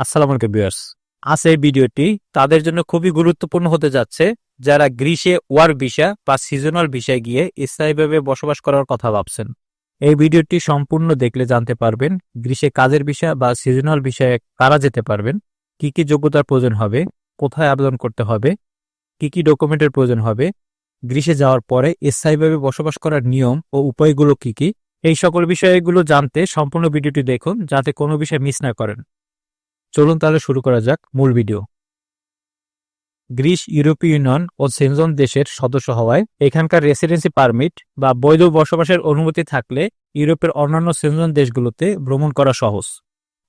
আসসালামু আলাইকুম ভিউয়ার্স। আজ এই ভিডিওটি তাদের জন্য খুবই গুরুত্বপূর্ণ হতে যাচ্ছে যারা গ্রীষে ওয়ার ভিসা বা সিজনাল ভিসায় গিয়ে স্থায়ীভাবে বসবাস করার কথা ভাবছেন। এই ভিডিওটি সম্পূর্ণ দেখলে জানতে পারবেন গ্রীষে কাজের ভিসা বা সিজনাল ভিসায় কারা যেতে পারবেন, কি কি যোগ্যতার প্রয়োজন হবে, কোথায় আবেদন করতে হবে, কি কি ডকুমেন্টের প্রয়োজন হবে গ্রীষে যাওয়ার পরে স্থায়ীভাবে বসবাস করার নিয়ম ও উপায়গুলো কি কি, এই সকল বিষয়গুলো জানতে সম্পূর্ণ ভিডিওটি দেখুন যাতে কোনো বিষয় মিস না করেন। চলুন তাহলে শুরু করা যাক মূল ভিডিও। গ্রিস, ইউরোপীয় ইউনিয়ন ও সেনজন দেশের সদস্য হওয়ায় এখানকার রেসিডেন্সি পারমিট বা বৈধ বসবাসের অনুমতি থাকলে ইউরোপের অন্যান্য সেনজন দেশগুলোতে ভ্রমণ করা সহজ।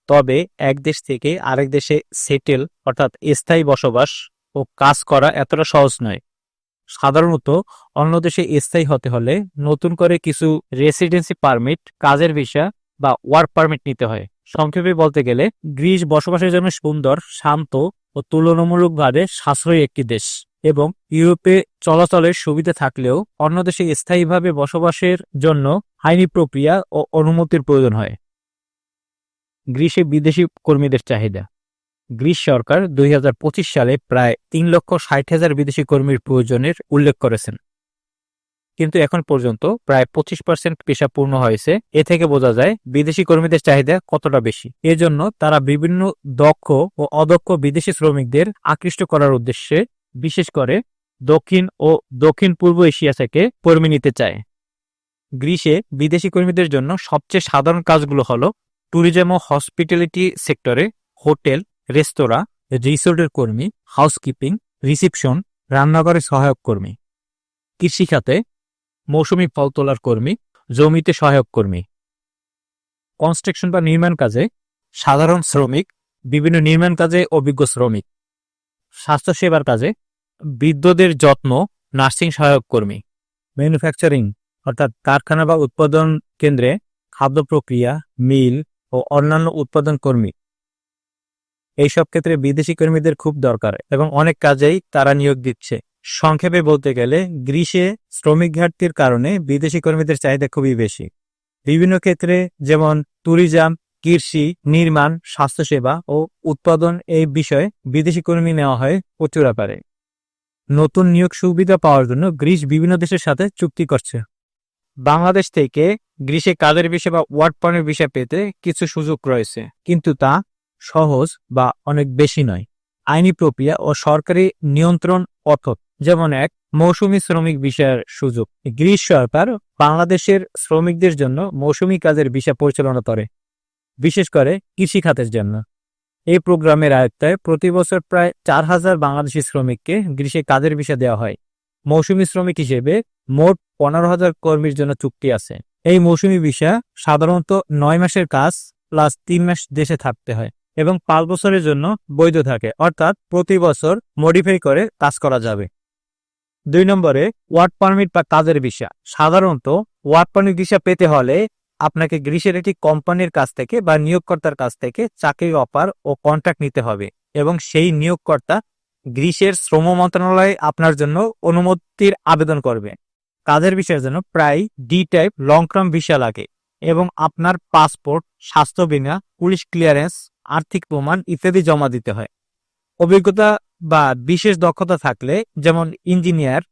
তবে এক দেশ থেকে আরেক দেশে সেটেল অর্থাৎ স্থায়ী বসবাস ও কাজ করা এতটা সহজ নয়। সাধারণত অন্য দেশে স্থায়ী হতে হলে নতুন করে কিছু রেসিডেন্সি পারমিট, কাজের ভিসা বা ওয়ার্ক পারমিট নিতে হয়। সংক্ষেপে বলতে গেলে, গ্রিস বসবাসের জন্য সুন্দর, শান্ত ও তুলনামূলকভাবে সাশ্রয়ী একটি দেশ এবং ইউরোপে চলাচলের সুবিধা থাকলেও অন্য দেশে স্থায়ীভাবে বসবাসের জন্য আইনি প্রক্রিয়া ও অনুমতির প্রয়োজন হয়। গ্রিসে বিদেশি কর্মীদের চাহিদা। গ্রিস সরকার দুই হাজার পঁচিশ সালে প্রায় তিন লক্ষ ষাট হাজার বিদেশি কর্মীর প্রয়োজনের উল্লেখ করেছেন। কিন্তু এখন পর্যন্ত প্রায় পঁচিশ পার্সেন্ট পেশা পূর্ণ হয়েছে। এ থেকে বোঝা যায় বিদেশি কর্মীদের চাহিদা কতটা বেশি। এজন্য তারা বিভিন্ন দক্ষ ও অদক্ষ বিদেশি শ্রমিকদের আকৃষ্ট করার উদ্দেশ্যে বিশেষ করে দক্ষিণ ও দক্ষিণ পূর্ব এশিয়া থেকে কর্মী নিতে চায়। গ্রিসে বিদেশি কর্মীদের জন্য সবচেয়ে সাধারণ কাজগুলো হলো ট্যুরিজম ও হসপিটালিটি সেক্টরে হোটেল, রেস্তোরাঁ, রিসোর্টের কর্মী হাউসকিপিং রিসিপশন রান্নাঘরে সহায়ক কর্মী। কৃষিখাতে মৌসুমি ফল তোলার কর্মী, জমিতে সহায়ক কর্মী। কনস্ট্রাকশন বা নির্মাণ কাজে সাধারণ শ্রমিক, বিভিন্ন নির্মাণ কাজে অভিজ্ঞ শ্রমিক। স্বাস্থ্যসেবার কাজে বৃদ্ধদের যত্ন, নার্সিং সহায়ক কর্মী। ম্যানুফ্যাকচারিং, অর্থাৎ কারখানা বা উৎপাদন কেন্দ্রে খাদ্য প্রক্রিয়া, মিল ও অন্যান্য উৎপাদন কর্মী। এইসব ক্ষেত্রে বিদেশি কর্মীদের খুব দরকার এবং অনেক কাজেই তারা নিয়োগ দিচ্ছে। সংক্ষেপে বলতে গেলে গ্রীষে শ্রমিক ঘাটতির কারণে বিদেশি কর্মীদের চাহিদা খুবই বেশি। বিভিন্ন ক্ষেত্রে যেমন ট্যুরিজম কৃষি, নির্মাণ, স্বাস্থ্যসেবা ও উৎপাদন এই বিষয়ে বিদেশি কর্মী নেওয়া হয় প্রচুর আকারে। নতুন নিয়োগ সুবিধা পাওয়ার জন্য গ্রিস বিভিন্ন দেশের সাথে চুক্তি করছে। বাংলাদেশ থেকে গ্রীষে কাজের বিষয় বা ওয়ার্ড পয়েন্টের বিষয় পেতে কিছু সুযোগ রয়েছে, কিন্তু তা সহজ বা অনেক বেশি নয়। আইনি প্রক্রিয়া ও সরকারি নিয়ন্ত্রণ পথক যেমন এক, মৌসুমী শ্রমিক বিষয়ের সুযোগ। গ্রিস সরকার বাংলাদেশের শ্রমিকদের জন্য মৌসুমী কাজের বিষয় পরিচালনা করে, বিশেষ করে কৃষি খাতের জন্য। এই প্রোগ্রামের আয়ত্তায় প্রতি বছর প্রায় চার হাজার বাংলাদেশি শ্রমিককে গ্রীষ্মে কাজের বিষয় দেওয়া হয়। মৌসুমী শ্রমিক হিসেবে মোট পনেরো হাজার কর্মীর জন্য চুক্তি আছে। এই মৌসুমী বিষয় সাধারণত নয় মাসের কাজ প্লাস তিন মাস দেশে থাকতে হয় এবং পাঁচ বছরের জন্য বৈধ থাকে, অর্থাৎ প্রতি বছর মডিফাই করে কাজ করা যাবে। দুই নম্বরে ওয়ার্ক পারমিট বা কাজের ভিসা। সাধারণত ওয়ার্ক পারমিট ভিসা পেতে হলে আপনাকে গ্রীসের একটি কোম্পানির কাছ থেকে বা নিয়োগকর্তার কাছ থেকে চাকরির অফার ও কন্ট্রাক্ট নিতে হবে এবং সেই নিয়োগকর্তা গ্রীসের শ্রম মন্ত্রণালয়ে আপনার জন্য অনুমতির আবেদন করবে। কাজের বিষয়ের জন্য প্রায় D type long term visa লাগে এবং আপনার পাসপোর্ট, স্বাস্থ্য বিমা, পুলিশ ক্লিয়ারেন্স, আর্থিক প্রমাণ ইত্যাদি জমা দিতে হয়। অভিজ্ঞতা বা বিশেষ দক্ষতা থাকলে, যেমন ইঞ্জিনিয়ার,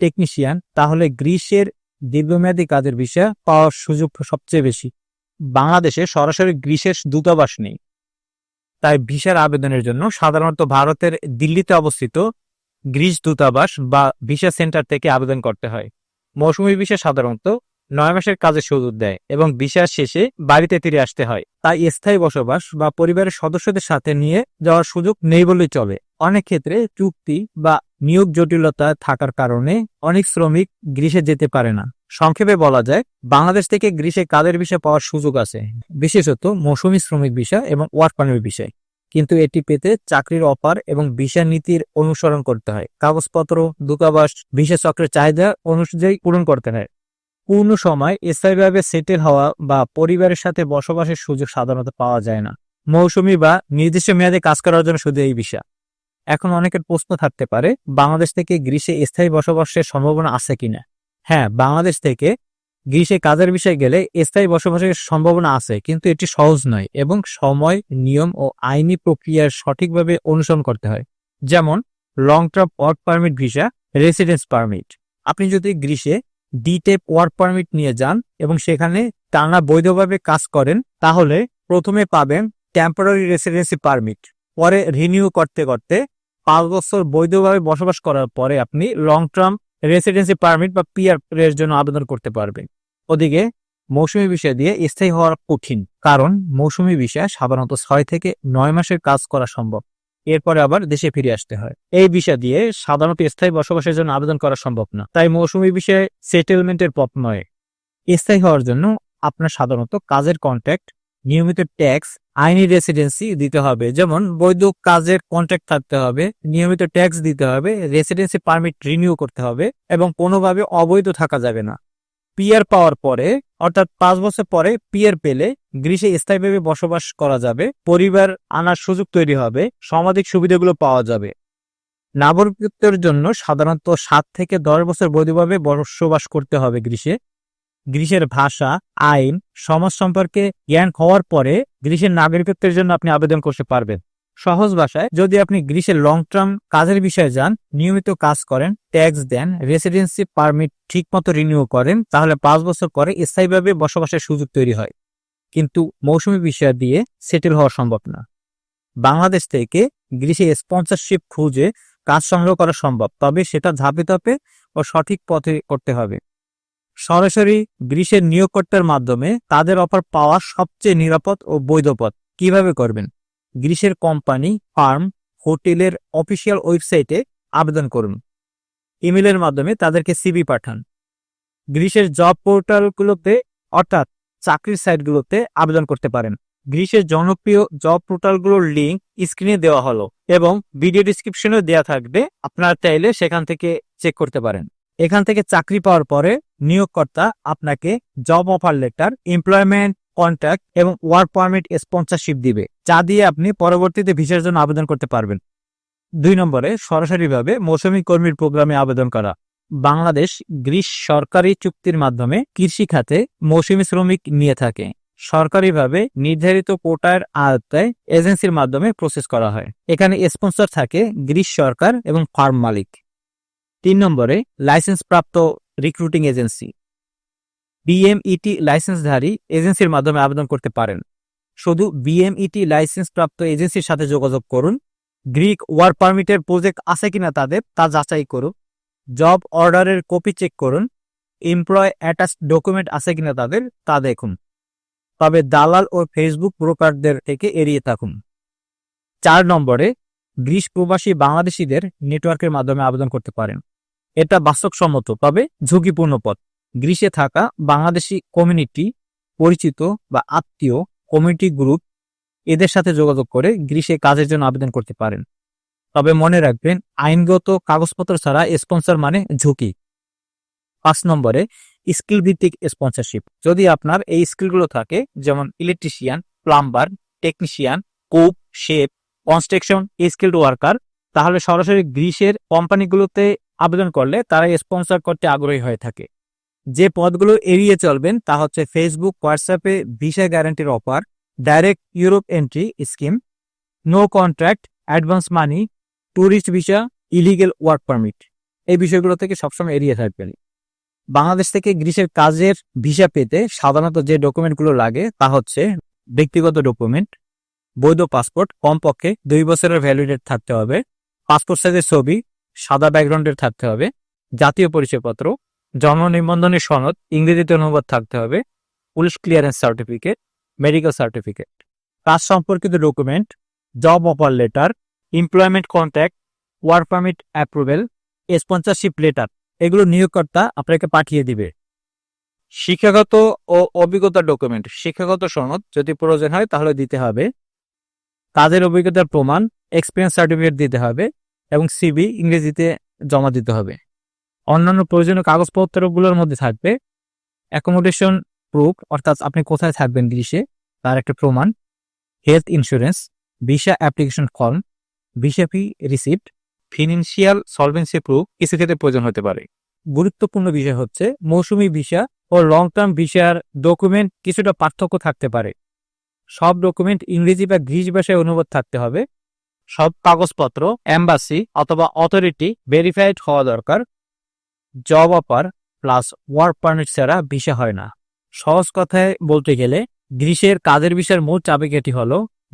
টেকনিশিয়ান, তাহলে গ্রীসের দীর্ঘমেয়াদী কাজের বিষয়ে পাওয়ার সুযোগ সবচেয়ে বেশি। বাংলাদেশে সরাসরি গ্রীসের দূতাবাস নেই। তাই ভিসার আবেদনের জন্য সাধারণত ভারতের দিল্লিতে অবস্থিত গ্রিস দূতাবাস বা ভিসা সেন্টার থেকে আবেদন করতে হয়। মৌসুমী ভিসা সাধারণত নয় মাসের কাজের সুযোগ দেয় এবং ভিসার শেষে বাড়িতে ফিরে আসতে হয়। তাই স্থায়ী বসবাস বা পরিবারের সদস্যদের সাথে নিয়ে যাওয়ার সুযোগ নেই বলেই চলে। অনেক ক্ষেত্রে চুক্তি বা নিয়োগ জটিলতা থাকার কারণে অনেক শ্রমিক গ্রীষে যেতে পারে না। সংক্ষেপে বলা যায়, বাংলাদেশ থেকে গ্রীষে কাজের বিষয় পাওয়ার সুযোগ আছে, বিশেষত মৌসুমী শ্রমিক বিষয় এবং ওয়ার্ক পারমিট বিষয়। কিন্তু এটি পেতে চাকরির অফার এবং ভিসা নীতির অনুসরণ করতে হয়। কাগজপত্র, দূতাবাস, ভিসা চক্রের চাহিদা অনুযায়ী পূরণ করতে হয়। পূর্ণ সময় স্থায়ীভাবে সেটেল হওয়া বা পরিবারের সাথে বসবাসের সুযোগ সাধারণত পাওয়া যায় না। মৌসুমি বা নির্দিষ্ট মেয়াদে কাজ করার জন্য শুধু এই বিষয় এখন অনেকের প্রশ্ন থাকতে পারে, বাংলাদেশ থেকে গ্রীষ্মে স্থায়ী বসবাসের সম্ভাবনা আছে কিনা? হ্যাঁ বাংলাদেশ থেকে গ্রীসে কাজের বিষয়ে গেলে স্থায়ী বসবাসের সম্ভাবনা আছে, কিন্তু এটি সহজ নয় এবং সময়, নিয়ম ও আইনি প্রক্রিয়ার সঠিকভাবে অনুসরণ করতে হয়। যেমন long term work permit visa residence permit আপনি যদি গ্রীসে ডি টেপ ওয়ার্ক পারমিট নিয়ে যান এবং সেখানে টানা বৈধভাবে কাজ করেন, তাহলে প্রথমে পাবেন টেম্পোরারি রেসিডেন্সি পারমিট পরে রিনিউ করতে করতে পাঁচ বছর বৈধভাবে বসবাস করার পরে আপনি লং টার্ম রেসিডেন্সি পারমিট বা পিআর এর জন্য আবেদন করতে পারবেন। ওদিকে মৌসুমী বিষয় দিয়ে স্থায়ী হওয়া কঠিন, কারণ মৌসুমী বিষয় সাধারণত ছয় থেকে নয় মাসের কাজ করা সম্ভব। এরপরে আবার দেশে ফিরে আসতে হয়। এই বিষয় দিয়ে সাধারণত স্থায়ী বসবাসের জন্য আবেদন করা সম্ভব না। তাই মৌসুমী বিষয়ে সেটেলমেন্টের পথ নয়। স্থায়ী হওয়ার জন্য আপনার সাধারণত কাজের কন্ট্যাক্ট নিয়মিত ট্যাক্স আইনি রেসিডেন্সি দিতে হবে। যেমন বৈধ কাজের কন্ট্রাক্ট থাকতে হবে, নিয়মিত ট্যাক্স দিতে হবে রেসিডেন্সি পারমিট রিনিউ করতে হবে এবং কোনোভাবে অবৈধ থাকা যাবে না। পিয়ার পাওয়ার পরে, অর্থাৎ পাঁচ বছর পরে পিয়ার পেলে গ্রীষে স্থায়ীভাবে বসবাস করা যাবে, পরিবার আনার সুযোগ তৈরি হবে, সামাজিক সুবিধাগুলো পাওয়া যাবে। নাগরিকত্বের জন্য সাধারণত সাত থেকে দশ বছর বৈধভাবে বসবাস করতে হবে গ্রীষে গ্রীষের ভাষা, আইন, সমাজ সম্পর্কে জ্ঞান হওয়ার পরে গ্রীষের নাগরিকত্বের জন্য আপনি আবেদন করতে পারবেন। সহজ ভাষায়, যদি আপনি গ্রীষের লং টার্ম কাজের বিষয়ে যান, নিয়মিত কাজ করেন ট্যাক্স দেন রেসিডেন্সি পারমিট ঠিকমতো রিনিউ করেন, তাহলে পাঁচ বছর পরে স্থায়ীভাবে বসবাসের সুযোগ তৈরি হয়। কিন্তু মৌসুমী বিষয় দিয়ে সেটেল হওয়া সম্ভব না। বাংলাদেশ থেকে গ্রীষে স্পন্সরশিপ খুঁজে কাজ সংগ্রহ করা সম্ভব, তবে সেটা ধাপে ধাপে ও সঠিক পথে করতে হবে। সরাসরি গ্রীষের নিয়োগকর্তার মাধ্যমে তাদের অফার পাওয়া সবচেয়ে নিরাপদ ও বৈধ পথ। কীভাবে করবেন? গ্রীষের কোম্পানি ফার্ম হোটেলের অফিসিয়াল ওয়েবসাইটে আবেদন করুন। ইমেলের মাধ্যমে তাদেরকে সিবি পাঠান। গ্রীষের জব পোর্টালগুলোতে অর্থাৎ চাকরির সাইটগুলোতে আবেদন করতে পারেন। গ্রীষের জনপ্রিয় জব পোর্টালগুলোর লিঙ্ক স্ক্রিনে দেওয়া হলো এবং ভিডিও ডিসক্রিপশনেও দেওয়া থাকবে। আপনারা চাইলে সেখান থেকে চেক করতে পারেন। এখান থেকে চাকরি পাওয়ার পরে নিয়োগকর্তা আপনাকে job offer letter employment contract এবং ওয়ার্ক পারমিট স্পন্সরশিপ দিবে, যা দিয়ে আপনি পরবর্তীতে ভিসার জন্য আবেদন করতে পারবেন। দুই নম্বরে সরাসরিভাবে মৌসুমী কর্মীর প্রোগ্রামে আবেদন করা। বাংলাদেশ গ্রীস সরকারি চুক্তির মাধ্যমে কৃষি খাতে মৌসুমী শ্রমিক নিয়ে থাকে। সরকারিভাবে নির্ধারিত কোটার আয়ত্তায় এজেন্সির মাধ্যমে প্রসেস করা হয়। এখানে স্পন্সর থাকে গ্রীস সরকার এবং ফার্ম মালিক। তিন নম্বরে লাইসেন্স প্রাপ্ত রিক্রুটিং এজেন্সি। বিএমইটি লাইসেন্সধারী এজেন্সির মাধ্যমে আবেদন করতে পারেন। শুধু বিএমইটি লাইসেন্স প্রাপ্ত এজেন্সির সাথে যোগাযোগ করুন। গ্রিক ওয়ার্ক পারমিটের প্রজেক্ট আছে কিনা তাদের, তা যাচাই করুন। জব অর্ডারের কপি চেক করুন। এমপ্লয় অ্যাটাচ ডকুমেন্ট আছে কিনা তাদের, তা দেখুন। তবে দালাল ও ফেসবুক ব্রোকারদের থেকে এড়িয়ে থাকুন। চার নম্বরে গ্রীস প্রবাসী বাংলাদেশিদের নেটওয়ার্কের মাধ্যমে আবেদন করতে পারেন। এটা বাস্তবসম্মত, তবে ঝুঁকিপূর্ণ পথ। গ্রীসে থাকা বাংলাদেশি কমিউনিটি পরিচিত বা আত্মীয় কমিউনিটি গ্রুপ এদের সাথে যোগাযোগ করে গ্রীসে কাজের জন্য আবেদন করতে পারেন। তবে মনে রাখবেন, আইনগত কাগজপত্র ছাড়া স্পন্সর মানে ঝুঁকি। পাঁচ নম্বরে স্কিল ভিত্তিক স্পন্সরশিপ। যদি আপনার এই স্কিলগুলো থাকে, যেমন electrician, plumber, technician, cook, chef, construction skilled worker, তাহলে সরাসরি গ্রীসের কোম্পানিগুলোতে আবেদন করলে তারা স্পন্সর করতে আগ্রহী হয়ে থাকে। যে পদগুলো এড়িয়ে চলবেন তা হচ্ছে ফেসবুক হোয়াটসঅ্যাপে visa গ্যারান্টির offer direct Europe entry scheme no contract advance money tourist visa illegal work permit এই বিষয়গুলো থেকে সবসময় এড়িয়ে থাকবেন। বাংলাদেশ থেকে গ্রীসের কাজের ভিসা পেতে সাধারণত যে ডকুমেন্টগুলো লাগে তা হচ্ছে ব্যক্তিগত ডকুমেন্ট, বৈধ পাসপোর্ট, কমপক্ষে দুই বছরের ভ্যালিডেট থাকতে হবে, পাসপোর্ট সাইজের ছবি সাদা ব্যাকগ্রাউন্ডের থাকতে হবে, জাতীয় পরিচয়পত্র, জন্ম নিবন্ধনের সনদ ইংরেজিতে অনুবাদ থাকতে হবে, police clearance certificate medical certificate কাজ সম্পর্কিত document job offer letter employment contact work permit approval sponsorship letter এগুলো নিয়োগকর্তা আপনাকে পাঠিয়ে দিবে। শিক্ষাগত ও অভিজ্ঞতা ডকুমেন্ট শিক্ষাগত সনদ যদি প্রয়োজন হয় তাহলে দিতে হবে। কাজের অভিজ্ঞতার প্রমাণ এক্সপিরিয়েন্স সার্টিফিকেট দিতে হবে। এবং সিবি ইংরেজিতে জমা দিতে হবে। অন্যান্য প্রয়োজনীয় কাগজপত্রগুলোর মধ্যে থাকবে অ্যাকোমোডেশন প্রুফ অর্থাৎ আপনি কোথায় থাকবেন গ্রীষে তার একটা প্রমাণ health insurance visa application form visa fee receipt financial solvency proof কিছু ক্ষেত্রে প্রয়োজন হতে পারে। গুরুত্বপূর্ণ বিষয় হচ্ছে মৌসুমি ভিসা ও লং টার্ম ভিসার ডকুমেন্ট কিছুটা পার্থক্য থাকতে পারে। সব ডকুমেন্ট ইংরেজি বা গ্রিস ভাষায় অনুবাদ থাকতে হবে। সব কাগজপত্র, এম্বাসি অথবা অথরিটি ভেরিফাইড হওয়া দরকার। Job offer plus work permit ছাড়া ভিসা হয় না। সহজ কথায় বলতে গেলে গ্রীষের কাজের বিষয়ের মূল চাবিকাঠি হল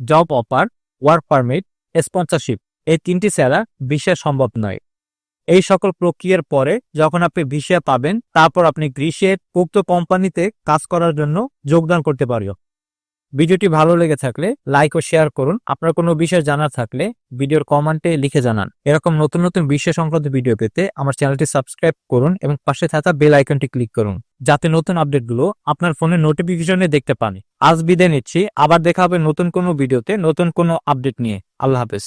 job offer work permit sponsorship এই তিনটি ছাড়া ভিসা সম্ভব নয়। এই সকল প্রক্রিয়ার পরে যখন আপনি ভিসা পাবেন, তারপর আপনি গ্রীষের উক্ত কোম্পানিতে কাজ করার জন্য যোগদান করতে পারবেন ভিডিওটি ভালো লেগে থাকলে লাইক ও শেয়ার করুন। আপনার কোনো বিষয় জানার থাকলে ভিডিওর কমেন্টে লিখে জানান। এরকম নতুন নতুন বিষয় সংক্রান্ত ভিডিও পেতে আমার চ্যানেলটি সাবস্ক্রাইব করুন এবং পাশে থাকা বেল আইকনটি ক্লিক করুন, যাতে নতুন আপডেটগুলো আপনার ফোনে নোটিফিকেশনে দেখতে পান। আজ বিদায় নিচ্ছি, আবার দেখা হবে নতুন কোনো ভিডিওতে নতুন কোনো আপডেট নিয়ে। আল্লাহ হাফেজ।